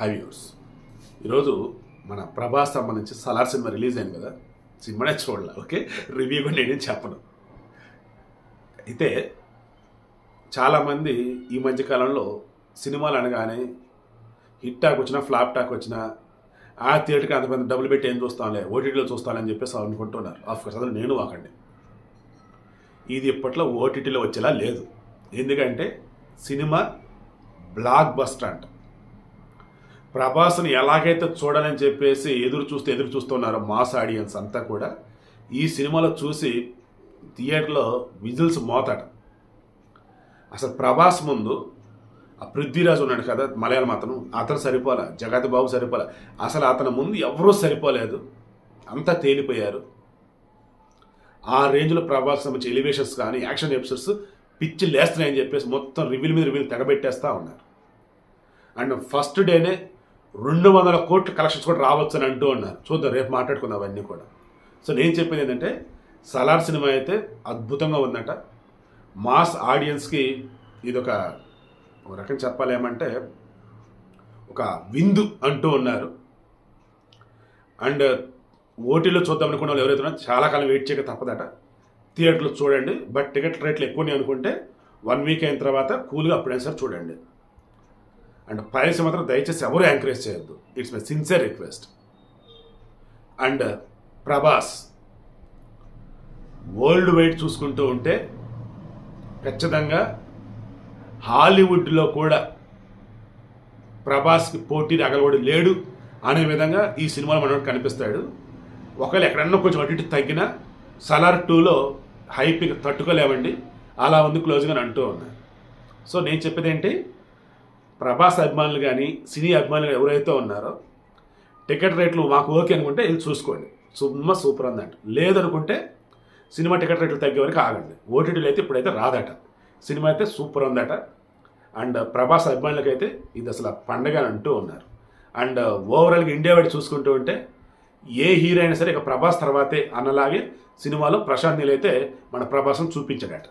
హైవ్యూర్స్ ఈరోజు మన ప్రభాస్ సంబంధించి సలార్ సినిమా రిలీజ్ అయింది కదా? సినిమానే చూడాలి ఓకే? రివ్యూ కూడా నేనేం చెప్పను. అయితే చాలామంది ఈ మధ్యకాలంలో సినిమాలు అనగానే హిట్ టాక్ వచ్చినా ఫ్లాప్ టాక్ వచ్చినా ఆ థియేటర్కి అంత డబ్బులు పెట్టి ఏం చూస్తానులే ఓటీటీలో చూస్తానని చెప్పేసి అనుకుంటున్నారు. ఆఫ్కోర్స్ అసలు నేను వాకండి. ఇది ఇప్పట్లో ఓటీటీలో వచ్చేలా లేదు. ఎందుకంటే సినిమా బ్లాక్ బస్టర్ అంట. ప్రభాస్ని ఎలాగైతే చూడాలని చెప్పేసి ఎదురు చూస్తే ఎదురు చూస్తున్నారు మాస్ ఆడియన్స్ అంతా కూడా ఈ సినిమాలో చూసి థియేటర్లో విజిల్స్ మోతాడు అసలు ప్రభాస్ ముందు ఆ పృథ్వీరాజు ఉన్నాడు కదా మలయాళం అతను అతను సరిపోలే జగత్ బాబు సరిపోలే. అసలు అతని ముందు ఎవరూ సరిపోలేదు అంతా తేలిపోయారు. ఆ రేంజ్లో ప్రభాస్ సంబంధించి ఎలివేషన్స్ కానీ యాక్షన్ ఎపిసోడ్స్ పిచ్చి లేస్తున్నాయని చెప్పేసి మొత్తం రివ్యూల మీద రివ్యూలు తెగబెట్టేస్తూ ఉన్నారు. అండ్ ఫస్ట్ డేనే రెండు వందల కోట్ల కలెక్షన్స్ కూడా రావచ్చు అని అంటూ ఉన్నారు చూద్దాం రేపు మాట్లాడుకుందాం అవన్నీ కూడా. సో నేను చెప్పింది ఏంటంటే సలార్ సినిమా అయితే అద్భుతంగా ఉందట. మాస్ ఆడియన్స్కి ఇది ఒక ఒక రకం చెప్పాలేమంటే ఒక విందు అంటూ ఉన్నారు. అండ్ ఓటీలో చూద్దాం అనుకున్న వాళ్ళు ఎవరైతే చాలా కాలం వెయిట్ చేయక తప్పదట. థియేటర్లో చూడండి బట్ టికెట్ రేట్లు ఎక్కువనే అనుకుంటే వన్ వీక్ అయిన తర్వాత కూల్గా అప్పుడైనా సరే చూడండి. అండ్ ప్రైస్ మాత్రం దయచేసి ఎవరు ఎంకరేజ్ చేయొద్దు. It's my sincere request and Prabhas world wide చూసుకుంటూ ఉంటే ఖచ్చితంగా హాలీవుడ్లో కూడా ప్రభాస్కి పోటీ రగలవాడు లేడు అనే విధంగా ఈ సినిమాలో మనకు కనిపిస్తాడు. ఒకవేళ ఎక్కడన్నా కొంచెం అటు ఇటు తగ్గినా సలార్ టూలో హైప్కి తట్టుకోలేమండి. అలా ఉంది క్లోజ్గా అని అంటూ ఉన్నాను సో నేను చెప్పేది ఏంటి? ప్రభాస్ అభిమానులు కానీ సినీ అభిమానులు ఎవరైతే ఉన్నారో టికెట్ రేట్లు మాకు ఓకే అనుకుంటే వెళ్ళి చూసుకోండి. సినిమా సూపర్ అందట లేదనుకుంటే సినిమా టికెట్ రేట్లు తగ్గే వరకు ఆగండి. ఓటీటీలు అయితే ఇప్పుడైతే రాదట. సినిమా అయితే సూపర్ ఉందట. అండ్ ప్రభాస్ అభిమానులకైతే ఇది అసలు పండగ అంటూ ఉన్నారు. అండ్ ఓవరాల్గా ఇండియా వైడ్ చూసుకుంటూ ఉంటే ఏ హీరో అయినా సరే ఇక ప్రభాస్ తర్వాతే అన్నలాగే సినిమాలో ప్రశాంత్ నీల్ అయితే మన ప్రభాసం చూపించాడట.